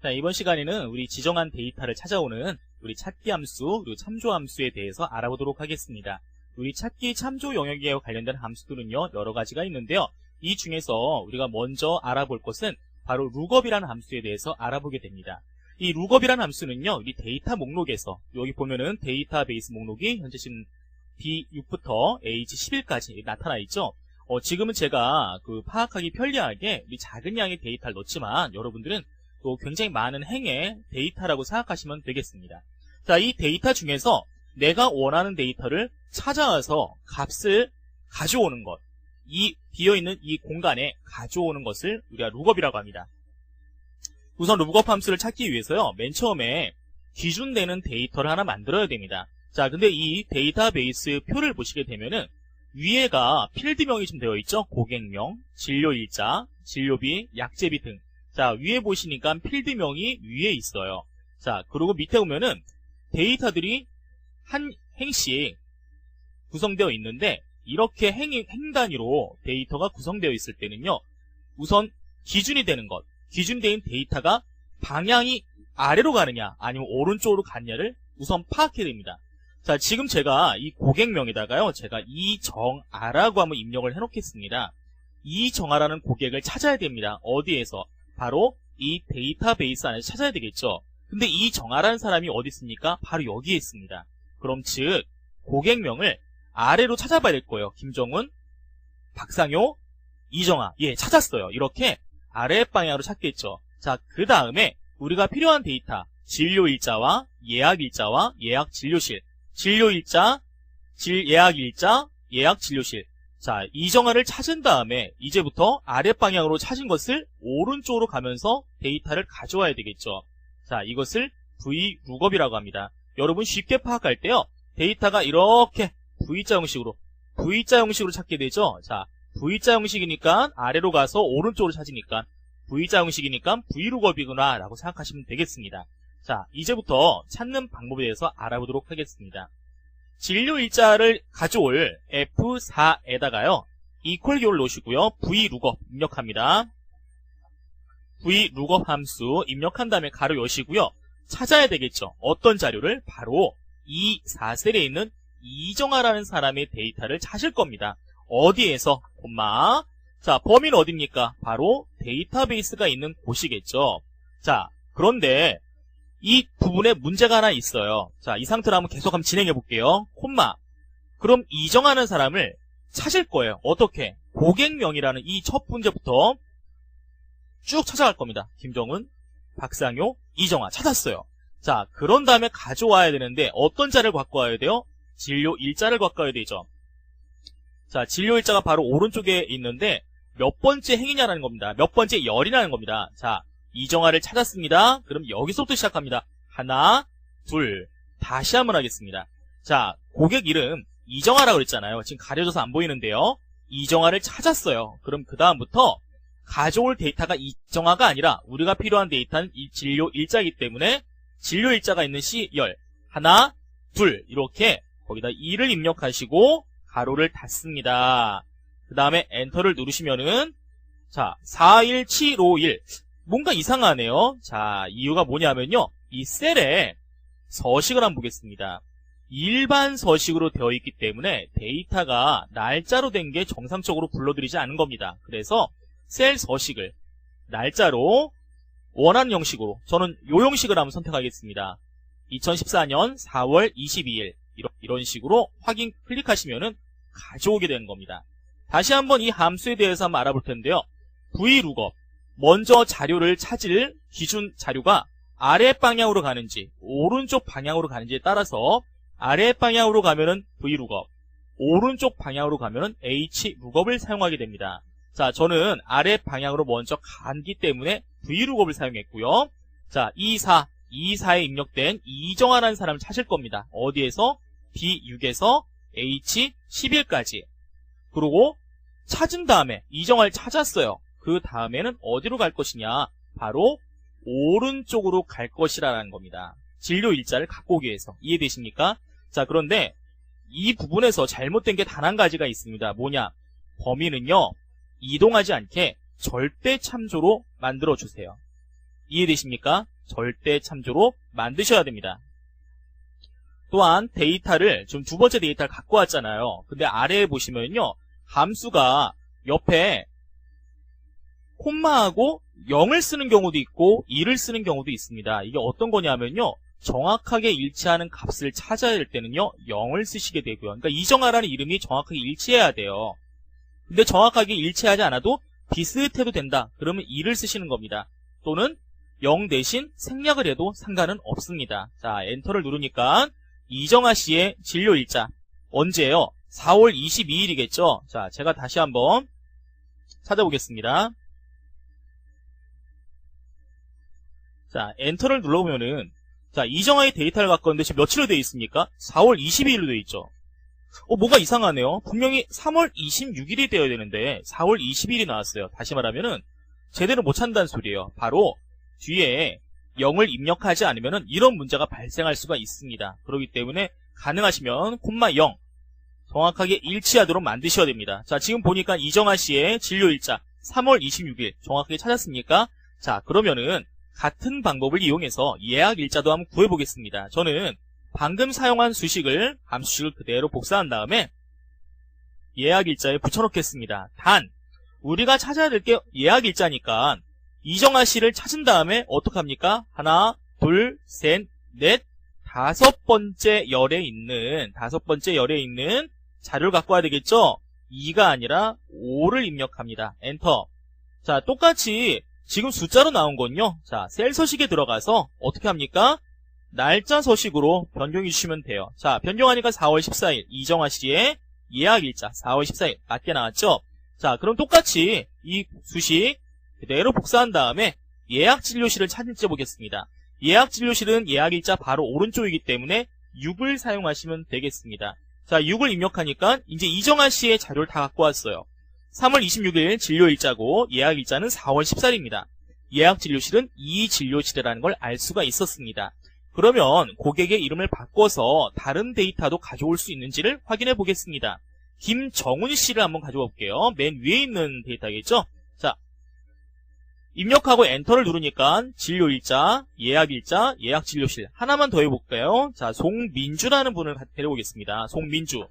자, 이번 시간에는 우리 지정한 데이터를 찾아오는 우리 찾기 함수, 그리고 참조 함수에 대해서 알아보도록 하겠습니다. 우리 찾기 참조 영역에 관련된 함수들은요, 여러 가지가 있는데요. 이 중에서 우리가 먼저 알아볼 것은 바로 룩업이라는 함수에 대해서 알아보게 됩니다. 이 룩업이라는 함수는요, 우리 데이터 목록에서 여기 보면은 데이터베이스 목록이 현재 지금 D6부터 H11까지 나타나 있죠. 어, 지금은 제가 그 파악하기 편리하게 우리 작은 양의 데이터를 넣지만 여러분들은 또 굉장히 많은 행의 데이터라고 생각하시면 되겠습니다. 자, 이 데이터 중에서 내가 원하는 데이터를 찾아와서 값을 가져오는 것, 이 비어있는 이 공간에 가져오는 것을 우리가 룩업이라고 합니다. 우선 룩업 함수를 찾기 위해서요, 맨 처음에 기준되는 데이터를 하나 만들어야 됩니다. 자, 근데 이 데이터베이스 표를 보시게 되면은 위에가 필드명이 좀 되어 있죠? 고객명, 진료일자, 진료비, 약제비 등. 자, 위에 보시니까 필드명이 위에 있어요. 자, 그리고 밑에 보면은 데이터들이 한 행씩 구성되어 있는데 이렇게 행, 행 단위로 데이터가 구성되어 있을 때는요. 우선 기준이 되는 것, 기준된 데이터가 방향이 아래로 가느냐 아니면 오른쪽으로 갔냐를 우선 파악해야 됩니다. 자, 지금 제가 이 고객명에다가요. 제가 이정아라고 한번 입력을 해놓겠습니다. 이정아라는 고객을 찾아야 됩니다. 어디에서? 바로 이 데이터베이스 안에서 찾아야 되겠죠. 근데 이 정아라는 사람이 어디 있습니까? 바로 여기에 있습니다. 그럼 즉 고객명을 아래로 찾아봐야 될 거예요. 김정훈, 박상효, 이정아. 예, 찾았어요. 이렇게 아래 방향으로 찾겠죠. 자, 그 다음에 우리가 필요한 데이터 진료 일자와 예약 일자와 예약 진료실 진료 일자, 질, 예약 일자, 예약 진료실 자, 이정아를 찾은 다음에 이제부터 아랫방향으로 찾은 것을 오른쪽으로 가면서 데이터를 가져와야 되겠죠. 자, 이것을 V룩업이라고 합니다. 여러분 쉽게 파악할 때요. 데이터가 이렇게 V자 형식으로 V자 형식으로 찾게 되죠. 자, V자 형식이니까 아래로 가서 오른쪽으로 찾으니까 V자 형식이니까 V룩업이구나 라고 생각하시면 되겠습니다. 자, 이제부터 찾는 방법에 대해서 알아보도록 하겠습니다. 진료 일자를 가져올 F4에다가요. 이퀄 기호를 놓으시고요. vlookup 입력합니다. vlookup 함수 입력한 다음에 가로 여시고요. 찾아야 되겠죠. 어떤 자료를? 바로 이 4셀에 있는 이정아라는 사람의 데이터를 찾을 겁니다. 어디에서? 콤마. 자, 범위는 어딥니까? 바로 데이터베이스가 있는 곳이겠죠. 자, 그런데 이 부분에 문제가 하나 있어요. 자, 이 상태로 한번 계속 한번 진행해 볼게요. 콤마. 그럼 이정하는 사람을 찾을 거예요. 어떻게? 고객명이라는 이 첫 문제부터 쭉 찾아갈 겁니다. 김정은, 박상효, 이정아 찾았어요. 자, 그런 다음에 가져와야 되는데 어떤 자를 갖고 와야 돼요? 진료 일자를 갖고 와야 되죠. 자, 진료 일자가 바로 오른쪽에 있는데 몇 번째 행위냐라는 겁니다. 몇 번째 열이라는 겁니다. 자, 이정아를 찾았습니다. 그럼 여기서부터 시작합니다. 하나, 둘, 다시 한번 하겠습니다. 자, 고객 이름 이정아라고 그랬잖아요. 지금 가려져서 안 보이는데요. 이정아를 찾았어요. 그럼 그 다음부터 가져올 데이터가 이정아가 아니라 우리가 필요한 데이터는 이 진료 일자이기 때문에 진료 일자가 있는 C열 하나, 둘 이렇게 거기다 2를 입력하시고 가로를 닫습니다. 그 다음에 엔터를 누르시면은 자, 41751 뭔가 이상하네요. 자, 이유가 뭐냐면요. 이 셀에 서식을 한번 보겠습니다. 일반 서식으로 되어 있기 때문에 데이터가 날짜로 된 게 정상적으로 불러들이지 않은 겁니다. 그래서 셀 서식을 날짜로 원하는 형식으로 저는 요 형식을 한번 선택하겠습니다. 2014년 4월 22일 이런 식으로 확인 클릭하시면은 가져오게 되는 겁니다. 다시 한번 이 함수에 대해서 한번 알아볼 텐데요. vlookup 먼저 자료를 찾을 기준 자료가 아래 방향으로 가는지 오른쪽 방향으로 가는지에 따라서 아래 방향으로 가면은 vlookup 오른쪽 방향으로 가면은 hlookup을 사용하게 됩니다. 자, 저는 아래 방향으로 먼저 간기 때문에 vlookup을 사용했고요. 자, 24, 24에 입력된 이정아라는 사람을 찾을 겁니다. 어디에서? B6에서 H11까지. 그리고 찾은 다음에 이정아를 찾았어요. 그 다음에는 어디로 갈 것이냐? 바로 오른쪽으로 갈 것이라는 겁니다. 진료 일자를 갖고 오기 위해서. 이해되십니까? 자, 그런데 이 부분에서 잘못된 게 단 한 가지가 있습니다. 뭐냐? 범위는요, 이동하지 않게 절대 참조로 만들어 주세요. 이해되십니까? 절대 참조로 만드셔야 됩니다. 또한 데이터를 좀두 번째 데이터를 갖고 왔잖아요. 근데 아래에 보시면요. 함수가 옆에 콤마하고 0을 쓰는 경우도 있고 2를 쓰는 경우도 있습니다. 이게 어떤 거냐면요. 정확하게 일치하는 값을 찾아야 될 때는요. 0을 쓰시게 되고요. 그러니까 이정아라는 이름이 정확하게 일치해야 돼요. 근데 정확하게 일치하지 않아도 비슷해도 된다. 그러면 2를 쓰시는 겁니다. 또는 0 대신 생략을 해도 상관은 없습니다. 자, 엔터를 누르니까 이정아 씨의 진료 일자 언제예요? 4월 22일이겠죠? 자, 제가 다시 한번 찾아보겠습니다. 자, 엔터를 눌러보면은 자, 이정아의 데이터를 갖고 왔는데 지금 며칠로 되어 있습니까? 4월 22일로 되어 있죠. 어, 뭐가 이상하네요. 분명히 3월 26일이 되어야 되는데 4월 20일이 나왔어요. 다시 말하면은 제대로 못 찾는다는 소리예요. 바로 뒤에 0을 입력하지 않으면 이런 문제가 발생할 수가 있습니다. 그렇기 때문에 가능하시면 콤마 0 정확하게 일치하도록 만드셔야 됩니다. 자 지금 보니까 이정아 씨의 진료 일자 3월 26일 정확하게 찾았습니까? 자 그러면은 같은 방법을 이용해서 예약 일자도 한번 구해보겠습니다. 저는 방금 사용한 수식을 함수식을 그대로 복사한 다음에 예약 일자에 붙여놓겠습니다. 단 우리가 찾아야 될 게 예약 일자니까 이정아 씨를 찾은 다음에 어떡합니까? 하나, 둘, 셋, 넷, 다섯 번째 열에 있는 다섯 번째 열에 있는 자료를 갖고 와야 되겠죠? 2가 아니라 5를 입력합니다. 엔터. 자, 똑같이 지금 숫자로 나온 건요. 자, 셀 서식에 들어가서 어떻게 합니까? 날짜 서식으로 변경해 주시면 돼요. 자, 변경하니까 4월 14일 이정아 씨의 예약 일자 4월 14일 맞게 나왔죠? 자, 그럼 똑같이 이 수식 그대로 복사한 다음에 예약 진료실을 찾을지 보겠습니다. 예약 진료실은 예약 일자 바로 오른쪽이기 때문에 6을 사용하시면 되겠습니다. 자, 6을 입력하니까 이제 이정아 씨의 자료를 다 갖고 왔어요. 3월 26일 진료 일자고 예약 일자는 4월 14일입니다. 예약 진료실은 이 진료실이라는 걸 알 수가 있었습니다. 그러면 고객의 이름을 바꿔서 다른 데이터도 가져올 수 있는지를 확인해 보겠습니다. 김정훈 씨를 한번 가져와 볼게요. 맨 위에 있는 데이터겠죠? 자, 입력하고 엔터를 누르니까 진료 일자, 예약 일자, 예약 진료실 하나만 더 해볼까요? 자, 송민주라는 분을 데려오겠습니다. 송민주.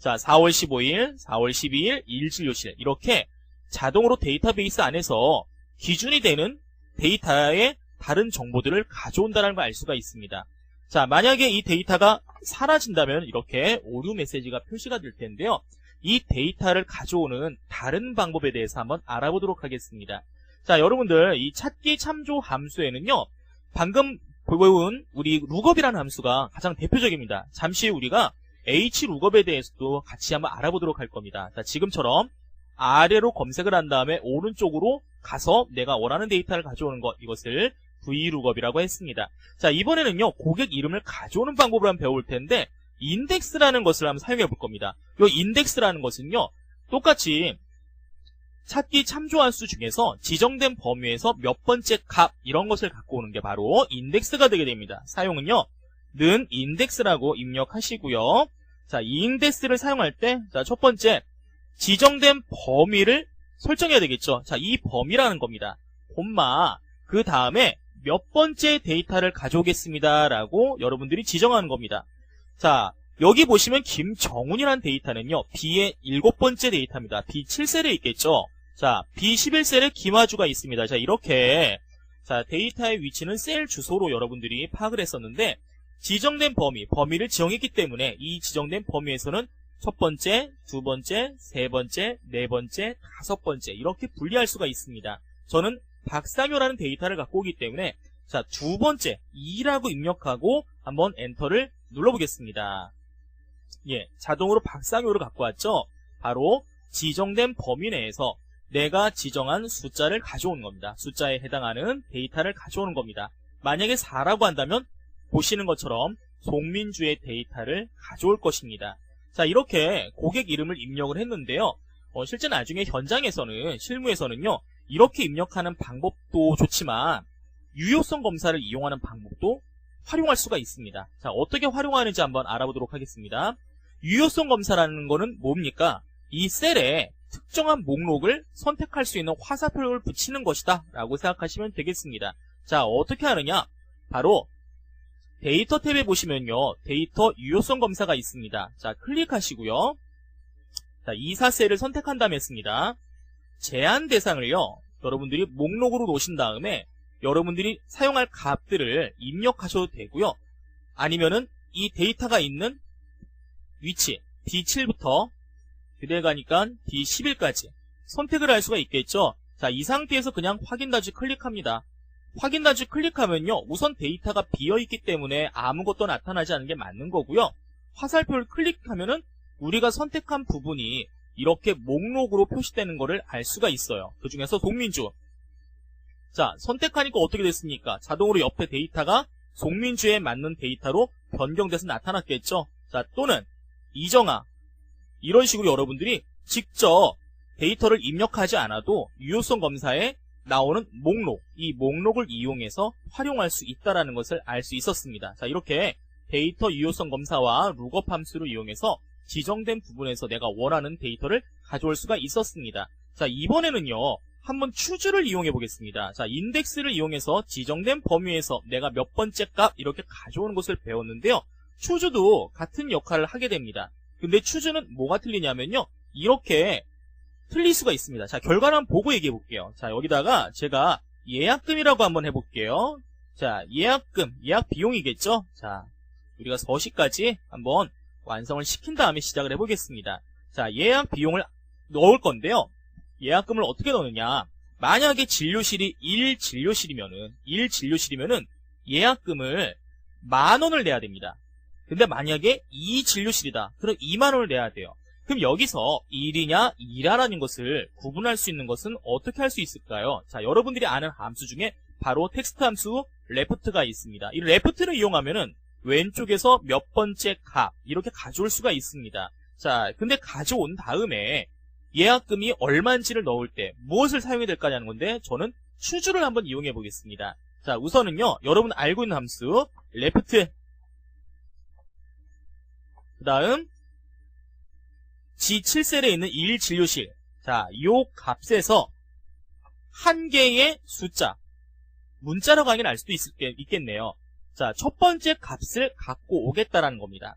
자, 4월 15일, 4월 12일, 1진료실 이렇게 자동으로 데이터베이스 안에서 기준이 되는 데이터의 다른 정보들을 가져온다는 걸 알 수가 있습니다. 자, 만약에 이 데이터가 사라진다면 이렇게 오류 메시지가 표시가 될 텐데요. 이 데이터를 가져오는 다른 방법에 대해서 한번 알아보도록 하겠습니다. 자, 여러분들 이 찾기 참조 함수에는요. 방금 배운 우리 룩업이라는 함수가 가장 대표적입니다. 잠시 우리가 hr룩업에 대해서도 같이 한번 알아보도록 할 겁니다. 자, 지금처럼 아래로 검색을 한 다음에 오른쪽으로 가서 내가 원하는 데이터를 가져오는 것 이것을 v룩업이라고 했습니다. 자, 이번에는요. 고객 이름을 가져오는 방법을 한번 배울 텐데 인덱스라는 것을 한번 사용해 볼 겁니다. 이 인덱스라는 것은요. 똑같이 찾기 참조함수 중에서 지정된 범위에서 몇 번째 값 이런 것을 갖고 오는 게 바로 인덱스가 되게 됩니다. 사용은요. 는 인덱스라고 입력하시고요. 자, 이 인덱스를 사용할 때, 자, 첫 번째, 지정된 범위를 설정해야 되겠죠. 자, 이 범위라는 겁니다. 콤마, 그 다음에 몇 번째 데이터를 가져오겠습니다. 라고 여러분들이 지정하는 겁니다. 자, 여기 보시면 김정훈이라는 데이터는요, B의 일곱 번째 데이터입니다. B 7셀에 있겠죠. 자, B 11셀에 김화주가 있습니다. 자, 이렇게, 자, 데이터의 위치는 셀 주소로 여러분들이 파악을 했었는데, 지정된 범위, 범위를 지정했기 때문에 이 지정된 범위에서는 첫 번째, 두 번째, 세 번째, 네 번째, 다섯 번째 이렇게 분리할 수가 있습니다. 저는 박상효라는 데이터를 갖고 오기 때문에 자, 두 번째 2라고 입력하고 한번 엔터를 눌러보겠습니다. 예, 자동으로 박상효를 갖고 왔죠? 바로 지정된 범위 내에서 내가 지정한 숫자를 가져오는 겁니다. 숫자에 해당하는 데이터를 가져오는 겁니다. 만약에 4라고 한다면 보시는 것처럼 송민주의 데이터를 가져올 것입니다. 자 이렇게 고객 이름을 입력을 했는데요. 어, 실제 나중에 현장에서는 실무에서는요. 이렇게 입력하는 방법도 좋지만 유효성 검사를 이용하는 방법도 활용할 수가 있습니다. 자 어떻게 활용하는지 한번 알아보도록 하겠습니다. 유효성 검사라는 거는 뭡니까? 이 셀에 특정한 목록을 선택할 수 있는 화살표를 붙이는 것이다 라고 생각하시면 되겠습니다. 자, 어떻게 하느냐? 바로 데이터 탭에 보시면요. 데이터 유효성 검사가 있습니다. 자, 클릭하시고요. 자, 이사셀을 선택한 다음에 했습니다. 제한 대상을요. 여러분들이 목록으로 놓으신 다음에 여러분들이 사용할 값들을 입력하셔도 되고요. 아니면은 이 데이터가 있는 위치 D7부터 그대 가니까 D11까지 선택을 할 수가 있겠죠. 자, 이 상태에서 그냥 확인 단지 클릭합니다. 확인 단지 클릭하면요. 우선 데이터가 비어있기 때문에 아무것도 나타나지 않는 게 맞는 거고요. 화살표를 클릭하면은 우리가 선택한 부분이 이렇게 목록으로 표시되는 것을 알 수가 있어요. 그 중에서 송민주. 자, 선택하니까 어떻게 됐습니까? 자동으로 옆에 데이터가 송민주에 맞는 데이터로 변경돼서 나타났겠죠. 자, 또는 이정아. 이런 식으로 여러분들이 직접 데이터를 입력하지 않아도 유효성 검사에 나오는 목록, 이 목록을 이용해서 활용할 수 있다는 것을 알 수 있었습니다. 자, 이렇게 데이터 유효성 검사와 룩업 함수를 이용해서 지정된 부분에서 내가 원하는 데이터를 가져올 수가 있었습니다. 자, 이번에는요. 한번 추주를 이용해 보겠습니다. 자, 인덱스를 이용해서 지정된 범위에서 내가 몇 번째 값 이렇게 가져오는 것을 배웠는데요. 추주도 같은 역할을 하게 됩니다. 근데 추주는 뭐가 틀리냐면요. 이렇게 틀릴 수가 있습니다. 자, 결과를 보고 얘기해 볼게요. 자, 여기다가 제가 예약금이라고 한번 해볼게요. 자, 예약금, 예약 비용이겠죠? 자, 우리가 서식까지 한번 완성을 시킨 다음에 시작을 해보겠습니다. 자, 예약 비용을 넣을 건데요. 예약금을 어떻게 넣느냐. 만약에 진료실이 1 진료실이면은, 1 진료실이면은 예약금을 만 원을 내야 됩니다. 근데 만약에 2 진료실이다. 그럼 2만 원을 내야 돼요. 그럼 여기서 1이냐 2라는 것을 구분할 수 있는 것은 어떻게 할 수 있을까요? 자, 여러분들이 아는 함수 중에 바로 텍스트 함수 레프트가 있습니다. 이 레프트를 이용하면은 왼쪽에서 몇 번째 값 이렇게 가져올 수가 있습니다. 자, 근데 가져온 다음에 예약금이 얼마인지를 넣을 때 무엇을 사용해야 될까냐는 건데 저는 추주를 한번 이용해 보겠습니다. 자, 우선은요. 여러분 알고 있는 함수 레프트 그 다음 G7셀에 있는 1 진료실 자, 요 값에서 한 개의 숫자 문자라고 하긴 알 수도 있, 있겠네요. 자, 첫 번째 값을 갖고 오겠다라는 겁니다.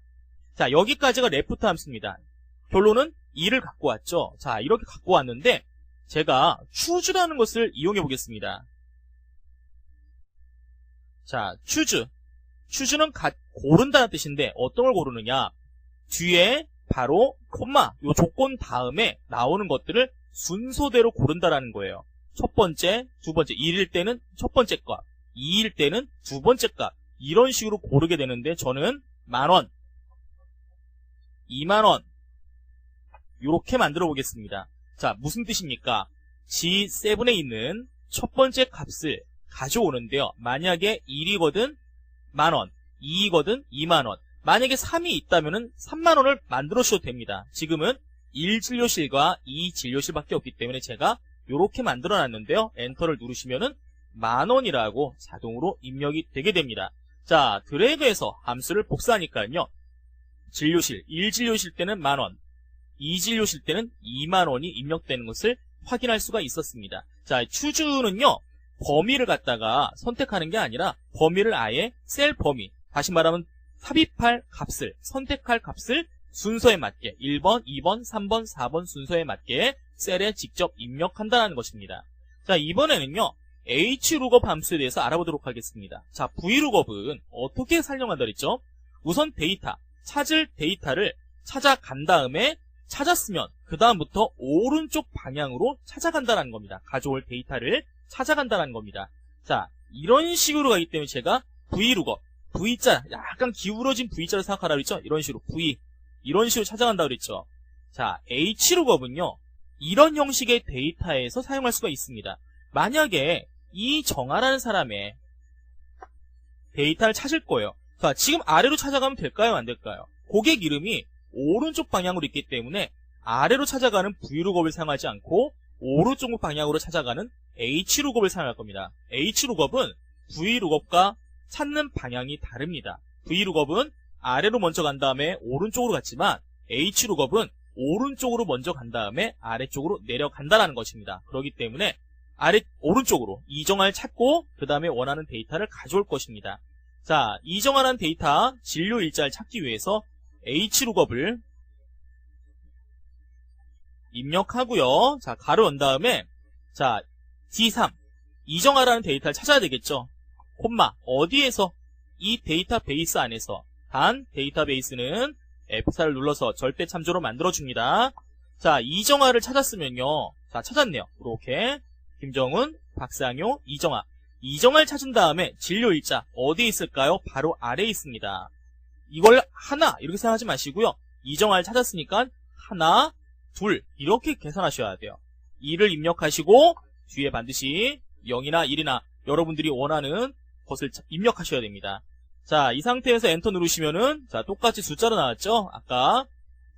자, 여기까지가 레프트 함수입니다. 결론은 2를 갖고 왔죠. 자, 이렇게 갖고 왔는데 제가 추주라는 것을 이용해 보겠습니다. 자, 추주. 추주는 가, 고른다는 뜻인데 어떤 걸 고르느냐? 뒤에 바로 콤마, 요 조건 다음에 나오는 것들을 순서대로 고른다라는 거예요. 첫 번째, 두 번째, 1일 때는 첫 번째 값, 2일 때는 두 번째 값, 이런 식으로 고르게 되는데 저는 만원, 2만원, 이렇게 만들어 보겠습니다. 자, 무슨 뜻입니까? G7에 있는 첫 번째 값을 가져오는데요. 만약에 1이거든 만원, 2이거든 2만원, 만약에 3이 있다면 3만원을 만들어 주셔도 됩니다. 지금은 1진료실과 2진료실밖에 없기 때문에 제가 이렇게 만들어 놨는데요. 엔터를 누르시면은 만원이라고 자동으로 입력이 되게 됩니다. 자, 드래그해서 함수를 복사하니까요. 진료실, 1진료실 때는 만원, 2진료실 때는 2만원이 입력되는 것을 확인할 수가 있었습니다. 자, 추주는요, 범위를 갖다가 선택하는 게 아니라 범위를 아예 셀 범위, 다시 말하면 삽입할 값을, 선택할 값을 순서에 맞게 1번, 2번, 3번, 4번 순서에 맞게 셀에 직접 입력한다는 것입니다. 자, 이번에는요. hlookup 함수에 대해서 알아보도록 하겠습니다. 자, vlookup은 어떻게 설명한다 그랬죠? 우선 데이터, 찾을 데이터를 찾아간 다음에 찾았으면 그 다음부터 오른쪽 방향으로 찾아간다는 겁니다. 가져올 데이터를 찾아간다는 겁니다. 자, 이런 식으로 가기 때문에 제가 vlookup, V자, 약간 기울어진 V자를 생각하라 그랬죠? 이런 식으로 V, 이런 식으로 찾아간다 그랬죠? 자, hlookup은요, 이런 형식의 데이터에서 사용할 수가 있습니다. 만약에 이 정아라는 사람의 데이터를 찾을 거예요. 자, 지금 아래로 찾아가면 될까요? 안 될까요? 고객 이름이 오른쪽 방향으로 있기 때문에 아래로 찾아가는 Vlookup을 사용하지 않고 오른쪽 방향으로 찾아가는 Hlookup을 사용할 겁니다. Hlookup은 Vlookup과 찾는 방향이 다릅니다. Vlookup은 아래로 먼저 간 다음에 오른쪽으로 갔지만 Hlookup은 오른쪽으로 먼저 간 다음에 아래쪽으로 내려간다는 것입니다. 그렇기 때문에 아래 오른쪽으로 이정아를 찾고 그 다음에 원하는 데이터를 가져올 것입니다. 자, 이정아라는 데이터 진료 일자를 찾기 위해서 hlookup을 입력하고요. 자, 가로 온 다음에 자, D3 이정아라는 데이터를 찾아야 되겠죠. 콤마 어디에서 이 데이터베이스 안에서 단 데이터베이스는 F4를 눌러서 절대 참조로 만들어줍니다. 자, 이정아를 찾았으면요. 자, 찾았네요. 이렇게 김정은, 박상효, 이정아. 이정아를 찾은 다음에 진료일자 어디에 있을까요? 바로 아래에 있습니다. 이걸 하나 이렇게 생각하지 마시고요. 이정아를 찾았으니까 하나, 둘 이렇게 계산하셔야 돼요. 2를 입력하시고 뒤에 반드시 0이나 1이나 여러분들이 원하는 것을 입력하셔야 됩니다. 자, 이 상태에서 엔터 누르시면은 자, 똑같이 숫자로 나왔죠? 아까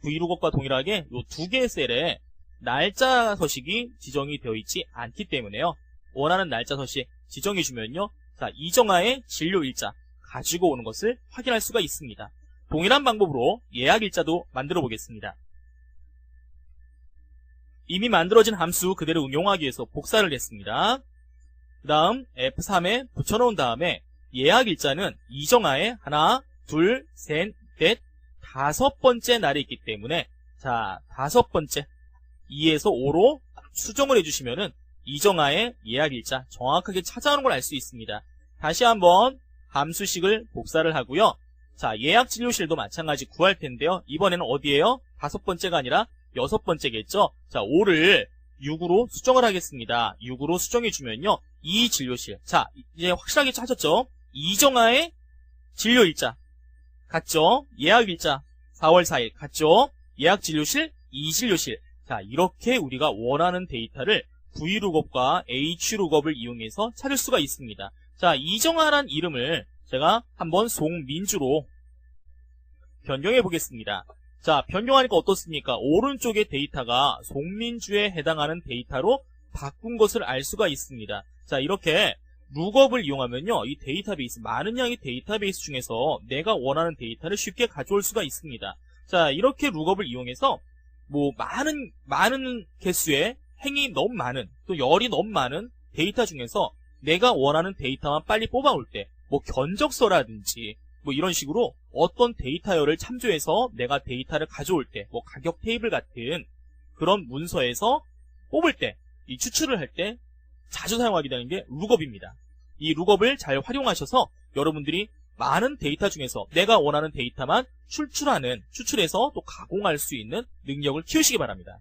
브이로그과 동일하게 이 두 개의 셀에 날짜 서식이 지정이 되어 있지 않기 때문에요. 원하는 날짜 서식 지정해 주면요. 자, 이정아의 진료 일자 가지고 오는 것을 확인할 수가 있습니다. 동일한 방법으로 예약 일자도 만들어 보겠습니다. 이미 만들어진 함수 그대로 응용하기 위해서 복사를 했습니다. 그 다음 F3에 붙여놓은 다음에 예약 일자는 이정아의 하나, 둘, 셋, 넷, 다섯 번째 날이 있기 때문에 자 다섯 번째 2에서 5로 수정을 해주시면은 이정아의 예약 일자 정확하게 찾아오는 걸 알 수 있습니다. 다시 한번 함수식을 복사를 하고요. 자 예약 진료실도 마찬가지 구할 텐데요. 이번에는 어디에요? 다섯 번째가 아니라 여섯 번째겠죠? 자 5를 6으로 수정을 하겠습니다. 6으로 수정해주면요. 이 진료실. 자, 이제 확실하게 찾았죠? 이정아의 진료 일자. 같죠? 예약 일자. 4월 4일. 같죠? 예약 진료실, 이 진료실. 자, 이렇게 우리가 원하는 데이터를 V룩업과 H룩업을 이용해서 찾을 수가 있습니다. 자, 이정아란 이름을 제가 한번 송민주로 변경해 보겠습니다. 자, 변경하니까 어떻습니까? 오른쪽의 데이터가 송민주에 해당하는 데이터로 바꾼 것을 알 수가 있습니다. 자, 이렇게 룩업을 이용하면요. 이 데이터베이스, 많은 양의 데이터베이스 중에서 내가 원하는 데이터를 쉽게 가져올 수가 있습니다. 자, 이렇게 룩업을 이용해서 뭐 많은 많은 개수의 행이 너무 많은 또 열이 너무 많은 데이터 중에서 내가 원하는 데이터만 빨리 뽑아올 때 뭐 견적서라든지 뭐 이런 식으로 어떤 데이터열을 참조해서 내가 데이터를 가져올 때 뭐 가격 테이블 같은 그런 문서에서 뽑을 때 이 추출을 할 때 자주 사용하게 되는 게 룩업입니다. 이 룩업을 잘 활용하셔서 여러분들이 많은 데이터 중에서 내가 원하는 데이터만 출출하는 추출해서 또 가공할 수 있는 능력을 키우시기 바랍니다.